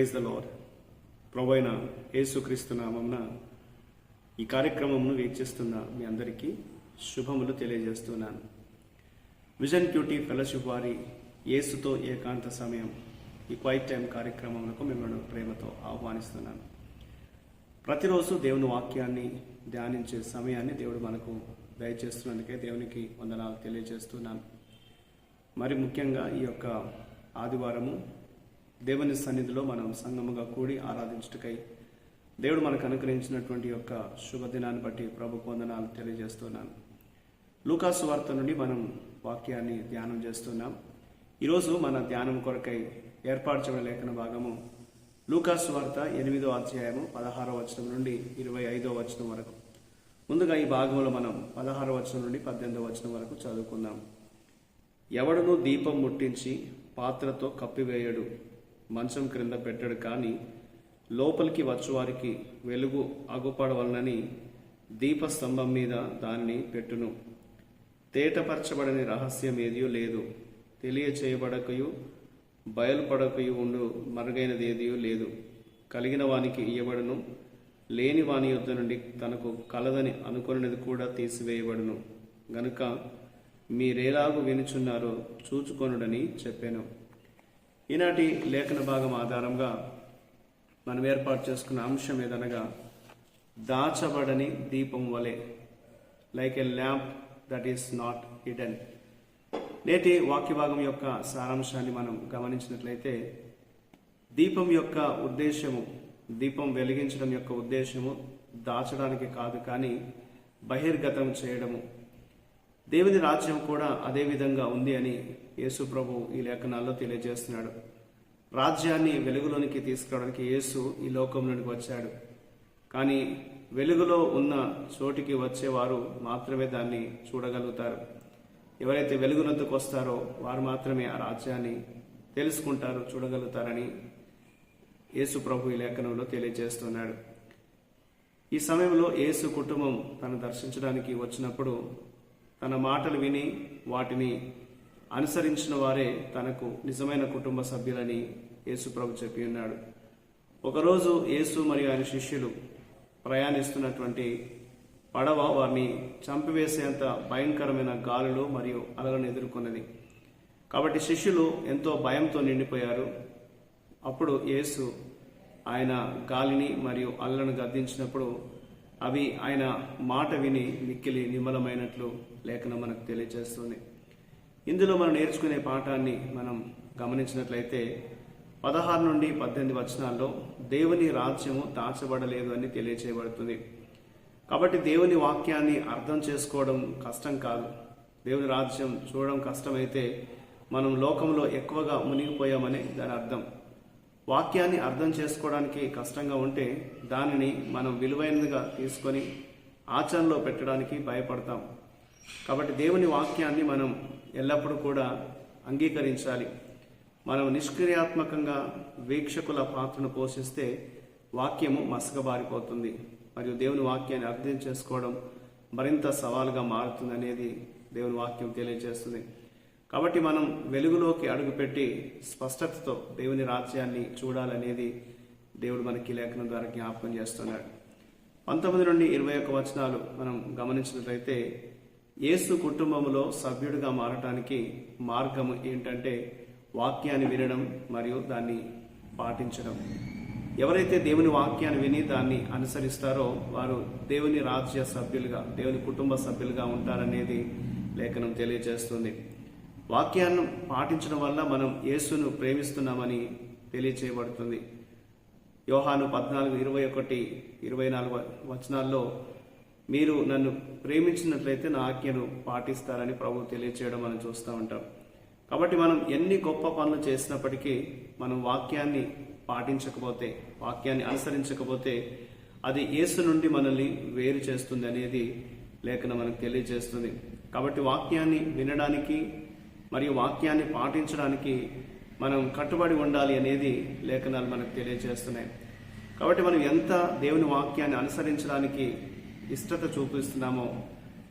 Praise the lord ప్రభు అయిన యేసుక్రీస్తు నామంన ఈ కార్యక్రమంను వీక్షిస్తున్న మీ అందరికీ శుభములు తెలియజేస్తున్నాను. విజన్ క్యూటీ ఫెలోషిప్ వారి యేసుతో ఏకాంత సమయం ఈ క్వైట్ టైం కార్యక్రమంలో మిమ్మల్ని ప్రేమతో ఆహ్వానిస్తున్నాను. ప్రతిరోజు దేవుని వాక్యాన్ని ధ్యానించే సమయాన్ని దేవుడు మనకు దయచేస్తున్నందుకే దేవునికి వందనాలు తెలియజేస్తున్నాను. మరి ముఖ్యంగా ఈ యొక్క ఆదివారము దేవుని సన్నిధిలో మనం సంగముగా కూడి ఆరాధించుటకై దేవుడు మనకు అనుగ్రహించినటువంటి యొక్క శుభదినాన్ని బట్టి ప్రభు వందనాలు తెలియజేస్తున్నాను. లూకాసు వార్త నుండి మనం వాక్యాన్ని ధ్యానం చేస్తున్నాం. ఈరోజు మన ధ్యానం కొరకై ఏర్పాటు చేయడం లేఖన భాగము లూకాసు వార్త ఎనిమిదో అధ్యాయము పదహారో వచనం నుండి ఇరవై ఐదో వచనం వరకు. ముందుగా ఈ భాగంలో మనం పదహారో వచనం నుండి పద్దెనిమిదో వచనం వరకు చదువుకుందాం. ఎవడను దీపం ముట్టించి పాత్రతో కప్పివేయడు. మంచం క్రింద పెట్టాడు కానీ లోపలికి వచ్చువారికి వెలుగు అగుపడవలనని దీపస్తంభం మీద దాన్ని పెట్టును. తేటపరచబడని రహస్యం ఏదియో లేదు. తెలియచేయబడకయు బయలుపడకయు ఉండు మరుగైనది ఏదియో లేదు. కలిగిన వానికి ఇయ్యబడును లేని వాని యుద్ధ నుండి తనకు కలదని అనుకున్నది కూడా తీసివేయబడును. గనుక మీరేలాగు వినుచున్నారో చూచుకొనుడని చెప్పాను. ఈనాటి లేఖన భాగం ఆధారంగా మనం ఏర్పాటు చేసుకున్న అంశం ఏదనగా దాచబడని దీపం వలె like a lamp that is not hidden నేటి వాక్య భాగం యొక్క సారాంశాన్ని మనం గమనించినట్లయితే దీపం యొక్క ఉద్దేశము దీపం వెలిగించడం యొక్క ఉద్దేశము దాచడానికి కాదు కానీ బహిర్గతం చేయడము దేవుని రాజ్యం కూడా అదే విధంగా ఉంది అని యేసు ప్రభు ఈ లేఖనాల్లో తెలియజేస్తున్నాడు. రాజ్యాన్ని వెలుగులోనికి తీసుకురావడానికి యేసు ఈ లోకంలోనికి వచ్చాడు. కానీ వెలుగులో ఉన్న చోటికి వచ్చేవారు మాత్రమే దాన్ని చూడగలుగుతారు. ఎవరైతే వెలుగునందుకు వస్తారో వారు మాత్రమే ఆ రాజ్యాన్ని తెలుసుకుంటారు చూడగలుగుతారని యేసు ప్రభు ఈ లేఖనంలో తెలియజేస్తున్నాడు. ఈ సమయంలో యేసు కుటుంబం తను దర్శించడానికి వచ్చినప్పుడు తన మాటలు విని వాటిని అనుసరించిన వారే తనకు నిజమైన కుటుంబ సభ్యులని యేసు ప్రభు చెప్పి ఉన్నాడు. ఒకరోజు యేసు మరియు ఆయన శిష్యులు ప్రయాణిస్తున్నటువంటి పడవ వారిని చంపివేసేంత భయంకరమైన గాలులు మరియు అలలను ఎదుర్కొన్నది. కాబట్టి శిష్యులు ఎంతో భయంతో నిండిపోయారు. అప్పుడు యేసు ఆయన గాలిని మరియు అల్లను గద్దించినప్పుడు అవి ఆయన మాట విని మిక్కిలి నిమ్మలమైనట్లు లేఖనం మనకు తెలియజేస్తుంది. ఇందులో మనం నేర్చుకునే పాఠాన్ని మనం గమనించినట్లయితే పదహారు నుండి పద్దెనిమిది వచనాల్లో దేవుని రాజ్యము దాచబడలేదు అని తెలియచేయబడుతుంది. కాబట్టి దేవుని వాక్యాన్ని అర్థం చేసుకోవడం కష్టం కాదు. దేవుని రాజ్యం చూడడం కష్టమైతే మనం లోకంలో ఎక్కువగా మునిగిపోయామని దాని అర్థం. వాక్యాన్ని అర్థం చేసుకోవడానికి కష్టంగా ఉంటే దానిని మనం విలువైనదిగా తీసుకొని ఆచరణలో పెట్టడానికి భయపడతాం. కాబట్టి దేవుని వాక్యాన్ని మనం ఎల్లప్పుడూ కూడా అంగీకరించాలి. మనం నిష్క్రియాత్మకంగా వీక్షకుల పాత్రను పోషిస్తే వాక్యము మసకబారిపోతుంది. మరియు దేవుని వాక్యాన్ని అర్థం చేసుకోవడం మరింత సవాలుగా మారుతుంది అనేది దేవుని వాక్యం తెలియజేస్తుంది. కాబట్టి మనం వెలుగులోకి అడుగుపెట్టి స్పష్టతతో దేవుని రాజ్యాన్ని చూడాలనేది దేవుడు మనకి లేఖనం ద్వారా జ్ఞాపకం చేస్తున్నాడు. పంతొమ్మిది నుండి ఇరవై ఒక్క వచనాలు మనం గమనించినట్లయితే యేసు కుటుంబంలో సభ్యుడిగా మారటానికి మార్గం ఏంటంటే వాక్యాన్ని వినడం మరియు దాన్ని పాటించడం. ఎవరైతే దేవుని వాక్యాన్ని విని దాన్ని అనుసరిస్తారో వారు దేవుని రాజ్య సభ్యులుగా దేవుని కుటుంబ సభ్యులుగా ఉంటారనేది లేఖనం తెలియజేస్తుంది. వాక్యాన్ని పాటించడం వల్ల మనం యేసును ప్రేమిస్తున్నామని తెలియచేయబడుతుంది. యోహాను పద్నాలుగు ఇరవై ఒకటి ఇరవై నాలుగు వచనాల్లో మీరు నన్ను ప్రేమించినట్లయితే నా ఆజ్ఞను పాటిస్తారని ప్రభు తెలియచేయడం మనం చూస్తూ ఉంటాం. కాబట్టి మనం ఎన్ని గొప్ప పనులు చేసినప్పటికీ మనం వాక్యాన్ని పాటించకపోతే వాక్యాన్ని అనుసరించకపోతే అది యేసు నుండి మనల్ని వేరు చేస్తుంది అనేది లేఖన మనకు తెలియజేస్తుంది కాబట్టి వాక్యాన్ని వినడానికి మరియు వాక్యాన్ని పాటించడానికి మనం కట్టుబడి ఉండాలి అనేది లేఖనాలు మనకు తెలియజేస్తున్నాయి. కాబట్టి మనం ఎంత దేవుని వాక్యాన్ని అనుసరించడానికి ఇష్టత చూపిస్తున్నామో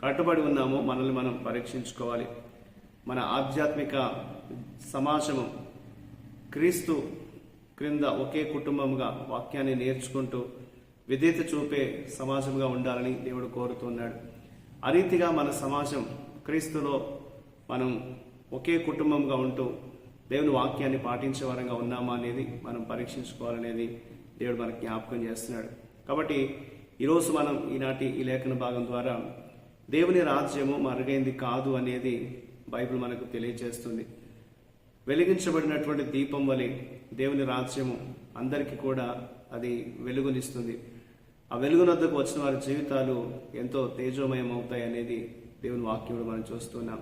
కట్టుబడి ఉన్నామో మనల్ని మనం పరీక్షించుకోవాలి. మన ఆధ్యాత్మిక సమాజము క్రీస్తు క్రింద ఒకే కుటుంబంగా వాక్యాన్ని నేర్చుకుంటూ విధేత చూపే సమాజంగా ఉండాలని దేవుడు కోరుతున్నాడు. ఆ రీతిగా మన సమాజం క్రీస్తులో మనం ఒకే కుటుంబంగా ఉంటూ దేవుని వాక్యాన్ని పాటించే వారంగా ఉన్నామా అనేది మనం పరీక్షించుకోవాలనేది దేవుడు మనకు జ్ఞాపకం చేస్తున్నాడు. కాబట్టి ఈరోజు మనం ఈనాటి ఈ లేఖన భాగం ద్వారా దేవుని రాజ్యము మరుగైంది కాదు అనేది బైబిల్ మనకు తెలియజేస్తుంది వెలిగించబడినటువంటి దీపం వలె దేవుని రాజ్యము అందరికీ కూడా అది వెలుగునిస్తుంది. ఆ వెలుగునద్దకు వచ్చిన వారి జీవితాలు ఎంతో తేజోమయం అవుతాయి అనేది దేవుని వాక్యంలో మనం చూస్తున్నాం.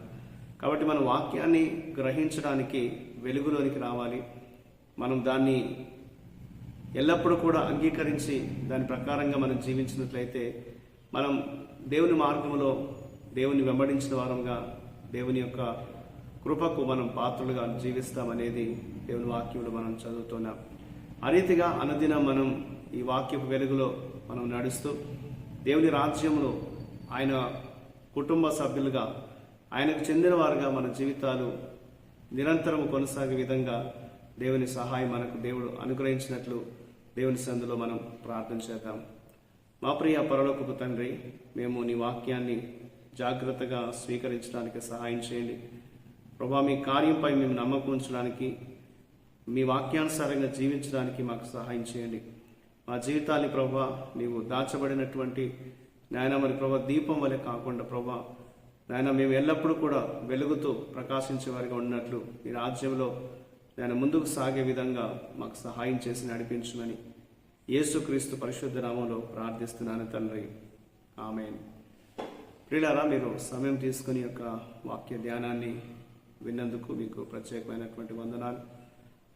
కాబట్టి మన వాక్యాన్ని గ్రహించడానికి వెలుగులోనికి రావాలి. మనం దాన్ని ఎల్లప్పుడూ కూడా అంగీకరించి దాని ప్రకారంగా మనం జీవించినట్లయితే మనం దేవుని మార్గంలో దేవుని వెంబడించిన వారంగా దేవుని యొక్క కృపకు మనం పాత్రలుగా జీవిస్తామనేది దేవుని వాక్యంలో మనం చదువుతున్నాం. ఆ రీతిగా అనుదినం మనం ఈ వాక్యపు వెలుగులో మనం నడుస్తూ దేవుని రాజ్యంలో ఆయన కుటుంబ సభ్యులుగా ఆయనకు చెందిన వారుగా మన జీవితాలు నిరంతరం కొనసాగే విధంగా దేవుని సహాయం మనకు దేవుడు అనుగ్రహించినట్లు దేవుని సందులో మనం ప్రార్థన చేద్దాం. మా ప్రియ పరలోకపు తండ్రి మేము నీ వాక్యాన్ని జాగ్రత్తగా స్వీకరించడానికి సహాయం చేయండి. ప్రభా మీ కార్యంపై మేము నమ్మకం ఉంచడానికి మీ వాక్యానుసారంగా జీవించడానికి మాకు సహాయం చేయండి. మా జీవితాన్ని ప్రభా నీవు దాచబడినటువంటి నాయన మరి ప్రభా దీపం వలె కాకుండా ప్రభా నాయన మేము ఎల్లప్పుడూ కూడా వెలుగుతూ ప్రకాశించే వారిగా ఉన్నట్లు ఈ రాజ్యంలో నేను ముందుకు సాగే విధంగా మాకు సహాయం చేసి నడిపించమని యేసుక్రీస్తు పరిశుద్ధ నామంలో ప్రార్థిస్తున్నాను తండ్రి. ఆమె ప్రియులారా మీరు సమయం తీసుకుని యొక్క వాక్య ధ్యానాన్ని విన్నందుకు మీకు ప్రత్యేకమైనటువంటి వందనాలు.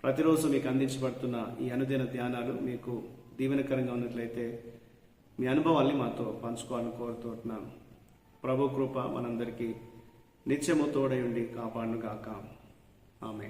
ప్రతిరోజు మీకు అందించబడుతున్న ఈ అనుదిన ధ్యానాలు మీకు దీవెనకరంగా ఉన్నట్లయితే మీ అనుభవాల్ని మాతో పంచుకోవాలని కోరుతున్నాను ప్రభు కృప మనందరికీ నిత్యము తోడయుండి ఉండి కాపాడును గాక ఆమె